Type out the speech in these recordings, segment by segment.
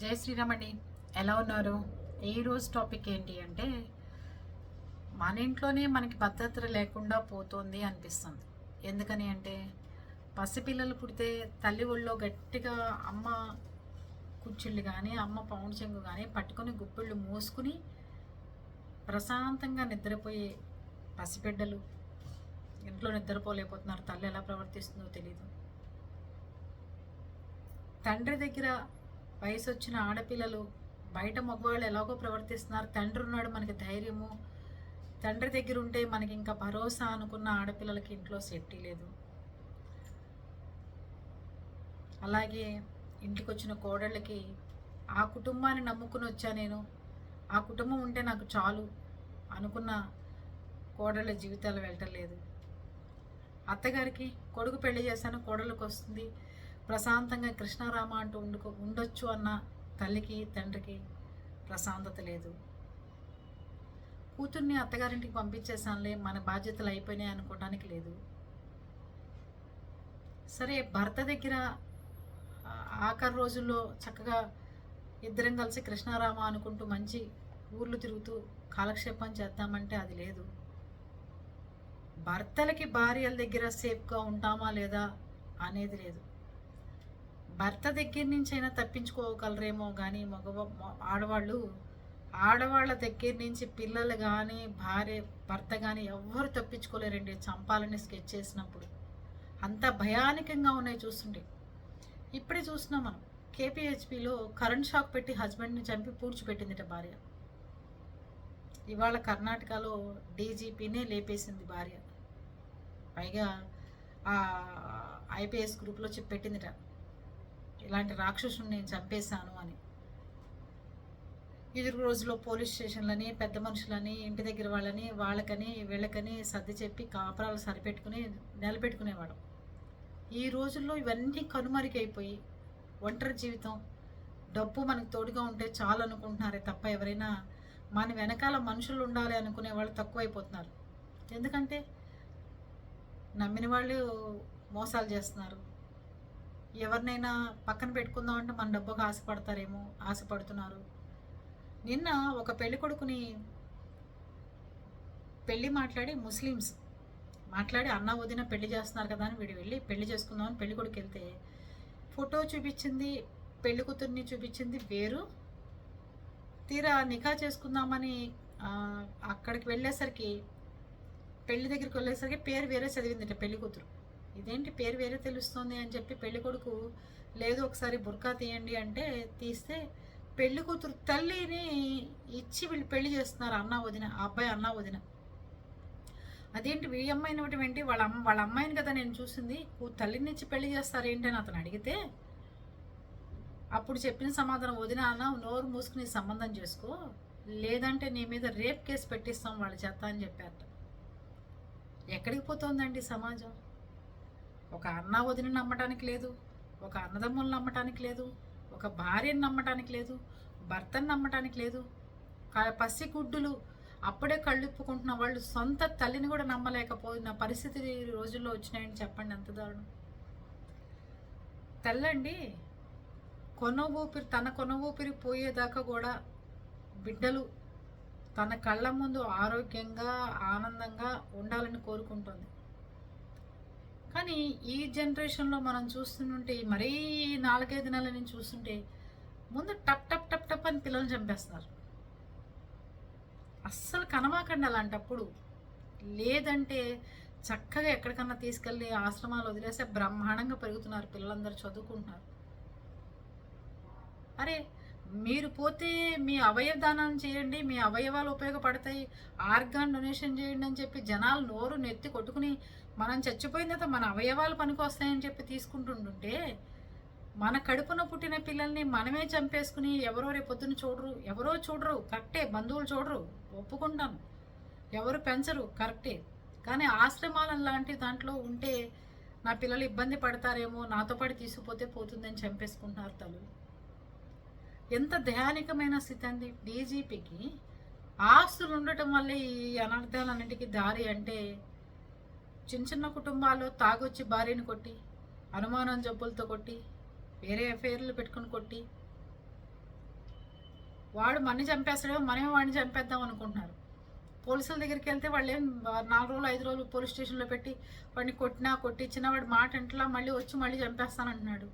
జై శ్రీరామ్ ఎలా ఉన్నారు? ఈ రోజు టాపిక్ ఏంటి అంటే మన ఇంట్లోనే మనకి భద్రత లేకుండా పోతుంది అనిపిస్తుంది. ఎందుకని అంటే పసిపిల్లలు పుడితే తల్లి ఒళ్ళో గట్టిగా అమ్మ కుచ్చిళ్ళు కానీ అమ్మ పౌండ్ చెంగు కానీ పట్టుకొని గుప్పిళ్ళు మూసుకుని ప్రశాంతంగా నిద్రపోయే పసిబిడ్డలు ఇంట్లో నిద్రపోలేకపోతున్నారు. తల్లి ఎలా ప్రవర్తిస్తుందో తెలియదు తండ్రి దగ్గర వయసు వచ్చిన ఆడపిల్లలు బయట మగవాళ్ళు ఎలాగో ప్రవర్తిస్తున్నారు తండ్రి ఉన్నాడు మనకి ధైర్యము తండ్రి దగ్గర ఉంటే మనకి ఇంకా భరోసా అనుకున్న ఆడపిల్లలకి ఇంట్లో సెట్టి లేదు. అలాగే ఇంటికి వచ్చిన కోడళ్ళకి ఆ కుటుంబాన్ని నమ్ముకుని వచ్చా నేను? ఆ కుటుంబం ఉంటే నాకు చాలు అనుకున్న కోడళ్ళ జీవితాలు వెళ్ళటం లేదు. అత్తగారికి కొడుకు పెళ్ళి చేశాను కోడలకు వస్తుంది ప్రశాంతంగా కృష్ణారామ అంటూ ఉండుకో ఉండొచ్చు అన్న తల్లికి తండ్రికి ప్రశాంతత లేదు. కూతుర్ని అత్తగారింటికి పంపించేసానులే మన బాధ్యతలు అయిపోయినాయి అనుకోవడానికి లేదు. సరే భర్త దగ్గర ఆఖరి రోజుల్లో చక్కగా ఇద్దరం కలిసి కృష్ణారామ అనుకుంటూ మంచి ఊర్లు తిరుగుతూ కాలక్షేపం చేద్దామంటే అది లేదు. భర్తలకి భార్యల దగ్గర సేఫ్గా ఉంటామా లేదా అనేది లేదు. భర్త దగ్గర నుంచి అయినా తప్పించుకోగలరేమో కానీ మగ ఆడవాళ్ళు ఆడవాళ్ళ దగ్గర నుంచి పిల్లలు కానీ భార్య భర్త కానీ ఎవ్వరు తప్పించుకోలేరండి చంపాలని స్కెచ్ చేసినప్పుడు. అంత భయానకంగా ఉన్నాయి చూస్తుంటే. ఇప్పుడే చూస్తున్నాం మనం. కేపీహెచ్పిలో కరెంట్ షాక్ పెట్టి హస్బెండ్ని చంపి పూడ్చిపెట్టిందిట భార్య. ఇవాళ కర్ణాటకలో డీజీపీనే లేపేసింది భార్య. పైగా ఐపీఎస్ గ్రూప్లో చెప్పి పెట్టిందిట. ఇలాంటి రాక్షసుని నేను చంపేశాను అని. ఎదురు రోజుల్లో పోలీస్ స్టేషన్లని పెద్ద మనుషులని ఇంటి దగ్గర వాళ్ళని వాళ్ళకని వీళ్ళకని సర్ది చెప్పి కాపురాలు సరిపెట్టుకుని నిలబెట్టుకునేవాడు ఈ రోజుల్లో ఇవన్నీ కనుమరుగైపోయి ఒంటరి జీవితం డబ్బు మనకు తోడుగా ఉంటే చాలు అనుకుంటున్నారే తప్ప ఎవరైనా మన వెనకాల మనుషులు ఉండాలి అనుకునే వాళ్ళు తక్కువైపోతున్నారు. ఎందుకంటే నమ్మిన వాళ్ళు మోసాలు చేస్తున్నారు. ఎవరినైనా పక్కన పెట్టుకుందాం అంటే మన డబ్బుకు ఆశపడతారేమో ఆశపడుతున్నారు. నిన్న ఒక పెళ్ళి కొడుకుని పెళ్ళి మాట్లాడి ముస్లిమ్స్ మాట్లాడి అన్న వదిన పెళ్ళి చేస్తున్నారు కదా అని వీడు వెళ్ళి పెళ్ళి చేసుకుందామని పెళ్ళి కొడుకు వెళ్తే ఫోటో చూపించింది పెళ్ళి కూతుర్ని చూపించింది వేరు. తీరా నిఖా చేసుకుందామని అక్కడికి వెళ్ళేసరికి పెళ్ళి దగ్గరికి వెళ్ళేసరికి పేరు వేరే చదివిందిట పెళ్ళి కూతురు. ఇదేంటి పేరు వేరే తెలుస్తుంది అని చెప్పి పెళ్ళి కొడుకు లేదు ఒకసారి బుర్కా తీయండి అంటే తీస్తే పెళ్ళి కూతురు తల్లిని ఇచ్చి వీళ్ళు పెళ్ళి చేస్తున్నారు అన్న వదిన ఆ అబ్బాయి అన్న వదిన. అదేంటి వీ అమ్మాయిని ఒకటి ఏంటి వాళ్ళ అమ్మ వాళ్ళ అమ్మాయిని కదా నేను చూసింది తల్లిని ఇచ్చి పెళ్ళి చేస్తారు ఏంటి అని అతను అడిగితే అప్పుడు చెప్పిన సమాధానం వదిన అన్న నోరు మూసుకుని సంబంధం చేసుకో లేదంటే నీ మీద రేప్ కేసు పెట్టిస్తాం వాళ్ళ చేత అని చెప్పారట. ఎక్కడికి పోతోందండి సమాజం? ఒక అన్న వదిన నమ్మటానికి లేదు ఒక అన్నదమ్ములను నమ్మటానికి లేదు ఒక భార్యను నమ్మటానికి లేదు భర్తను నమ్మటానికి లేదు. పసిగుడ్డులు అప్పుడే కళ్ళుప్పుకుంటున్న వాళ్ళు సొంత తల్లిని కూడా నమ్మలేకపోయిన పరిస్థితి రోజుల్లో వచ్చినాయని చెప్పండి ఎంత దారుణం. తల్లండి కొన ఊపిరి తన కొన ఊపిరి పోయేదాకా కూడా బిడ్డలు తన కళ్ళ ముందు ఆరోగ్యంగా ఆనందంగా ఉండాలని కోరుకుంటుంది. కానీ ఈ జనరేషన్లో మనం చూస్తుంటే మరీ నాలుగైదు నెలల నుంచి చూస్తుంటే ముందు టప్ టప్ టప్ టప్ అని పిల్లల్ని చంపేస్తున్నారు అస్సలు కనమాకండి అలాంటప్పుడు. లేదంటే చక్కగా ఎక్కడికన్నా తీసుకెళ్ళి ఆశ్రమాలు వదిలేస్తే బ్రహ్మాండంగా పెరుగుతున్నారు. పిల్లలందరూ చదువుకుంటున్నారు. అరే మీరు పోతే మీ అవయవ దానం చేయండి మీ అవయవాలు ఉపయోగపడతాయి ఆర్గాన్ డొనేషన్ చేయండి అని చెప్పి జనాలు నోరు నెత్తి కొట్టుకుని మనం చచ్చిపోయిన తర్వాత మన అవయవాలు పనికొస్తాయని చెప్పి తీసుకుంటుంటుంటే మన కడుపున పుట్టిన పిల్లల్ని మనమే చంపేసుకుని ఎవరో రేపొద్దున చూడరు ఎవరో చూడరు కరెక్టే బంధువులు చూడరు ఒప్పుకుంటాను. ఎవరు పెంచరు కరెక్టే. కానీ ఆశ్రమాలం లాంటి దాంట్లో ఉంటే నా పిల్లలు ఇబ్బంది పడతారేమో నాతో పాటు తీసుకుపోతే పోతుందని చంపేసుకుంటున్నారు తల్లు ఎంత దయానికమైన స్థితి అండి డీజీపీకి. ఆస్తులు ఉండటం వల్లే ఈ అనర్థాలన్నింటికి దారి అంటే చిన్న చిన్న కుటుంబాల్లో తాగొచ్చి భార్యని కొట్టి అనుమానం జబ్బులతో కొట్టి వేరే అఫైర్లు పెట్టుకుని కొట్టి వాడు మన్ని చంపేస్తాడో మనమే వాడిని చంపేద్దాం అనుకుంటున్నారు. పోలీసుల దగ్గరికి వెళ్తే వాళ్ళు ఏం నాలుగు రోజులు ఐదు రోజులు పోలీస్ స్టేషన్లో పెట్టి వాడిని కొట్టినా కొట్టించినా వాడు మాట ఇంట్లో మళ్ళీ వచ్చి మళ్ళీ చంపేస్తానంటున్నాడు.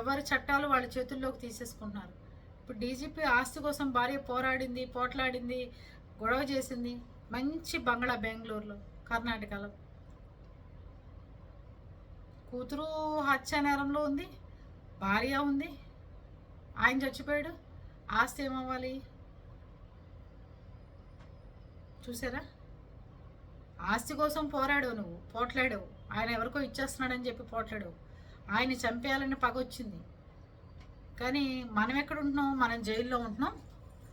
ఎవరి చట్టాలు వాళ్ళ చేతుల్లోకి తీసేసుకుంటున్నారు. ఇప్పుడు డీజీపీ ఆస్తి కోసం భార్య పోరాడింది పోట్లాడింది గొడవ చేసింది మంచి బంగ్లా బెంగళూరులో కర్ణాటకలో. కూతురు హత్య నేరంలో ఉంది భార్య ఉంది. ఆయన చచ్చిపోయాడు. ఆస్తి ఏమవ్వాలి? చూసారా? ఆస్తి కోసం పోరాడావు నువ్వు పోట్లాడావు. ఆయన ఎవరికో ఇచ్చేస్తున్నాడని చెప్పి పోట్లాడావు. ఆయన చంపేయాలని పగ వచ్చింది. కానీ మనం ఎక్కడ ఉంటున్నాం? మనం జైల్లో ఉంటున్నాం.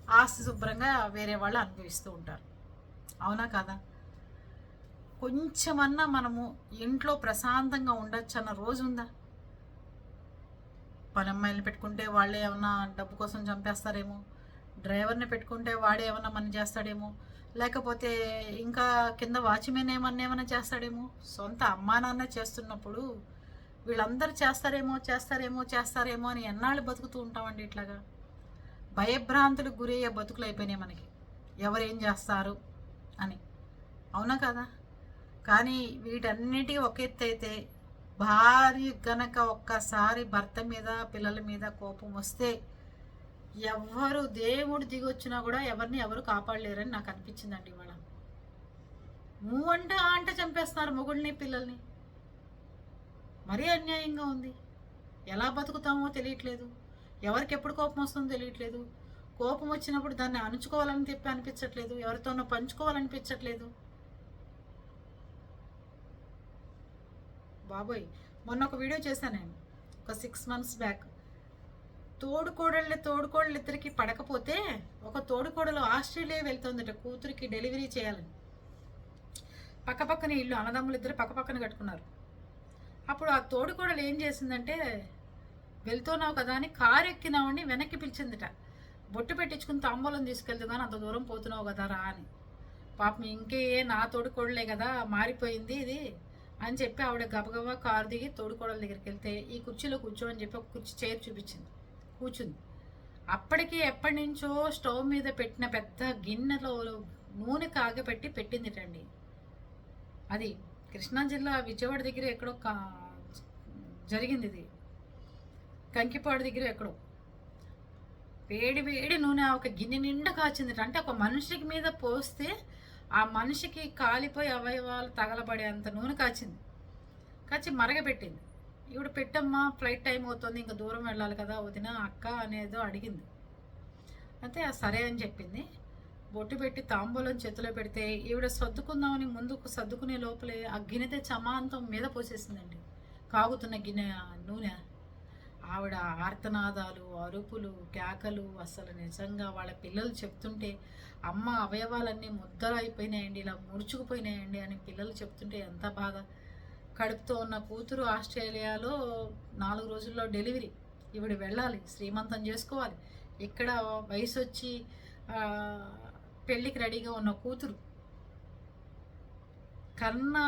ఆస్తి శుభ్రంగా వేరే వాళ్ళు అనుభవిస్తూ ఉంటారు. అవునా కదా? కొంచెమన్నా మనము ఇంట్లో ప్రశాంతంగా ఉండొచ్చు అన్న రోజు ఉందా పని అమ్మాయిలు పెట్టుకుంటే వాళ్ళే ఏమన్నా డబ్బు కోసం చంపేస్తారేమో? డ్రైవర్ని పెట్టుకుంటే వాడే ఏమన్నా మన చేస్తాడేమో? లేకపోతే ఇంకా కింద వాచ్మెన్ ఏమన్నా ఏమన్నా చేస్తాడేమో? సొంత అమ్మా నాన్న చేస్తున్నప్పుడు వీళ్ళందరూ చేస్తారేమో చేస్తారేమో చేస్తారేమో అని ఎన్నాళ్ళు బతుకుతూ ఉంటామండి ఇట్లాగా? భయభ్రాంతులకు గురయ్యే బతుకులు అయిపోయినాయి మనకి. ఎవరేం చేస్తారు అని. అవునా కదా? కానీ వీటన్నిటి ఒక ఎత్తు అయితే భార్య గనక ఒక్కసారి భర్త మీద పిల్లల మీద కోపం వస్తే ఎవరు దేవుడు దిగొచ్చినా కూడా ఎవరిని ఎవరు కాపాడలేరని నాకు అనిపించిందండి ఇవాళ. మూ అంటే ఆ అంటే చంపేస్తున్నారు మొగుడిని పిల్లల్ని. మరీ అన్యాయంగా ఉంది. ఎలా బతుకుతామో తెలియట్లేదు. ఎవరికి ఎప్పుడు కోపం వస్తుందో తెలియట్లేదు. కోపం వచ్చినప్పుడు దాన్ని అణుచుకోవాలని చెప్పి అనిపించట్లేదు. ఎవరితోనో పంచుకోవాలనిపించట్లేదు. బాబోయ్ మొన్న ఒక వీడియో చేశాను. నేను ఒక సిక్స్ మంత్స్ బ్యాక్ తోడుకోడళ్ళ తోడుకోడలు ఇద్దరికి పడకపోతే ఒక తోడుకోడలు ఆస్ట్రేలియా వెళ్తుందట కూతురికి డెలివరీ చేయాలని. పక్కపక్కన ఇల్లు అన్నదమ్ములు ఇద్దరు పక్కపక్కన కట్టుకున్నారు. అప్పుడు ఆ తోడుకోడలు ఏం చేసిందంటే వెళ్తున్నావు కదా అని కారు ఎక్కినామని వెనక్కి పిలిచిందిట. బొట్టు పెట్టించుకుని తాంబూలం తీసుకెళ్తూ కానీ అంత దూరం పోతున్నావు కదా రా అని. పాపం ఇంకే నా తోడుకోడలే కదా మారిపోయింది ఇది. అని చెప్పి ఆవిడ గబగబా కారు దిగి తోడుకోడల దగ్గరికి వెళ్తే ఈ కుర్చీలో కూర్చో అని చెప్పి ఒక కుర్చీ చైర్ చూపించింది. కూర్చుంది. అప్పటికి ఎప్పటి నుంచో స్టవ్ మీద పెట్టిన పెద్ద గిన్నెలో నూనె కాగపెట్టి పెట్టిందిటండి అది కృష్ణా జిల్లా విజయవాడ దగ్గర ఎక్కడో కా జరిగింది ఇది. కంకిపాడు దగ్గర ఎక్కడో. వేడి వేడి నూనె ఒక గిన్నె నిండా కాచింది. అంటే ఒక మనిషికి మీద పోస్తే ఆ మనిషికి కాలిపోయి అవయవాలు తగలబడేంత నూనె కాచింది. కాచి మరగబెట్టింది ఇప్పుడు పెట్టమ్మా ఫ్లైట్ టైం అవుతుంది ఇంకా దూరం వెళ్ళాలి కదా వదిన అక్క అనేదో అడిగింది. అయితే సరే అని చెప్పింది. బొట్టు పెట్టి తాంబూలం చేతిలో పెడితే ఈవిడ సర్దుకుందామని ముందుకు సర్దుకునే లోపలే ఆ గిన్నెతే చమాంతం మీద పోసేసిందండి. కాగుతున్న గిన్నె నూనె ఆవిడ ఆర్తనాదాలు అరుపులు కేకలు అసలు నిజంగా వాళ్ళ పిల్లలు చెప్తుంటే అమ్మ అవయవాలన్నీ ముద్దలైపోయినాయండి ఇలా ముడుచుకుపోయినాయండి అని పిల్లలు చెప్తుంటే ఎంత బాధ. కడుపుతో ఉన్న కూతురు ఆస్ట్రేలియాలో నాలుగు రోజుల్లో డెలివరీ. ఈవిడ వెళ్ళాలి శ్రీమంతం చేసుకోవాలి. ఇక్కడ వయసు వచ్చి పెళ్ళికి రెడీగా ఉన్న కూతురు. కన్నా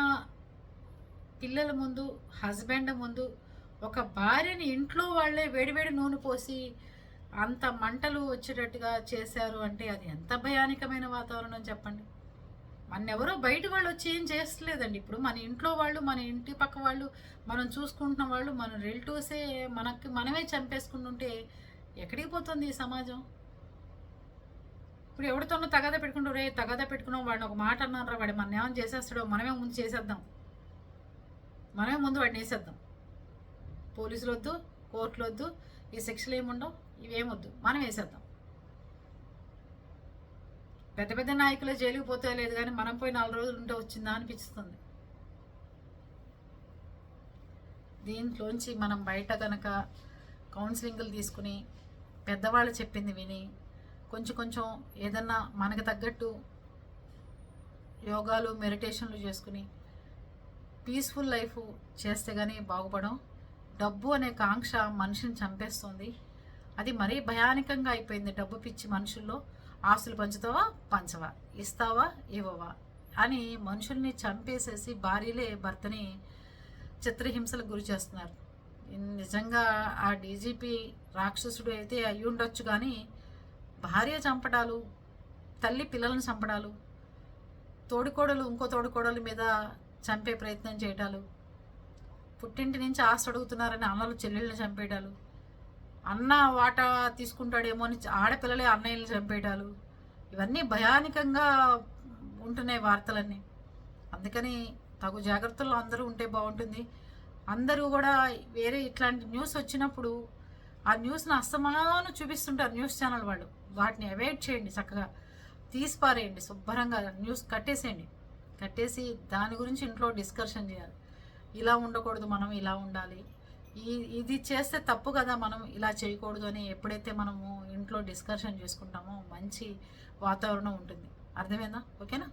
పిల్లల ముందు హస్బెండ్ ముందు ఒక భార్యని ఇంట్లో వాళ్ళే వేడివేడి నూనె పోసి అంత మంటలు వచ్చేటట్టుగా చేశారు అంటే అది ఎంత భయానకమైన వాతావరణం చెప్పండి. మన ఎవరో బయట వాళ్ళు వచ్చి ఏం చేస్తలేదండి. ఇప్పుడు మన ఇంట్లో వాళ్ళు మన ఇంటి పక్క వాళ్ళు మనం చూసుకుంటున్న వాళ్ళు మన రిలేటివ్సే మనకి మనమే చంపేసుకుంటుంటే ఎక్కడికి పోతుంది ఈ సమాజం? ఇప్పుడు ఎవరితోనో తగదా పెట్టుకుంటూ రే తగదా పెట్టుకున్నాం వాడిని ఒక మాట అన్నారా వాడు మన ఏమైనా చేసేస్తాడో మనమే ముందు చేసేద్దాం. మనమే ముందు వాడిని వేసేద్దాం. పోలీసులు వద్దు కోర్టులు వద్దు ఈ శిక్షలు ఏముండవు ఇవేమొద్దు. మనం వేసేద్దాం. పెద్ద పెద్ద నాయకులు జైలుకు పోతే లేదు కానీ మనం పోయి నాలుగు రోజులు ఉంటే వచ్చిందా అనిపిస్తుంది. దీంట్లోంచి మనం బయట కనుక కౌన్సిలింగ్లు తీసుకుని పెద్దవాళ్ళు చెప్పింది విని కొంచెం కొంచెం ఏదన్నా మనకు తగ్గట్టు యోగాలు మెడిటేషన్లు చేసుకుని పీస్ఫుల్ లైఫ్ చేస్తే కానీ బాగుపడం డబ్బు అనే కాంక్ష మనిషిని చంపేస్తుంది. అది మరీ భయానకంగా అయిపోయింది డబ్బు పిచ్చి మనుషుల్లో. ఆస్తులు పంచుతావా? పంచవా. ఇస్తావా? ఇవ్వవా? అని మనుషుల్ని చంపేసేసి భార్యలే భర్తని చిత్రహింసలకు గురి చేస్తున్నారు. నిజంగా ఆ డీజీపీ రాక్షసుడు అయితే అయి ఉండొచ్చు కానీ భార్య చంపడాలు తల్లి పిల్లలను చంపడాలు తోడికోడలు ఇంకో తోడుకోడల మీద చంపే ప్రయత్నం చేయటాలు పుట్టింటి నుంచి ఆస్తి అడుగుతున్నారని అన్నలు చెల్లెళ్ళని చంపేయడాలు అన్న వాటా తీసుకుంటాడేమో అని ఆడపిల్లలే అన్నయ్యని చంపేయడాలు ఇవన్నీ భయానికంగా ఉంటున్నాయి వార్తలన్నీ. అందుకని తగు జాగ్రత్తల్లో అందరూ ఉంటే బాగుంటుంది. అందరూ కూడా వేరే ఇట్లాంటి న్యూస్ వచ్చినప్పుడు ఆ న్యూస్ని అస్తమానం చూపిస్తుంటారు న్యూస్ ఛానల్ వాళ్ళు. వాటిని అవాయిడ్ చేయండి చక్కగా. తీసిపారేయండి శుభ్రంగా న్యూస్ కట్టేసేయండి. కట్టేసి దాని గురించి ఇంట్లో డిస్కషన్ చేయాలి. ఇలా ఉండకూడదు మనం ఇలా ఉండాలి. ఈ ఇది చేస్తే తప్పు కదా మనం ఇలా చేయకూడదు అని ఎప్పుడైతే మనము ఇంట్లో డిస్కషన్ చేసుకుంటామో మంచి వాతావరణం ఉంటుంది. అర్థమైందా? ఓకేనా?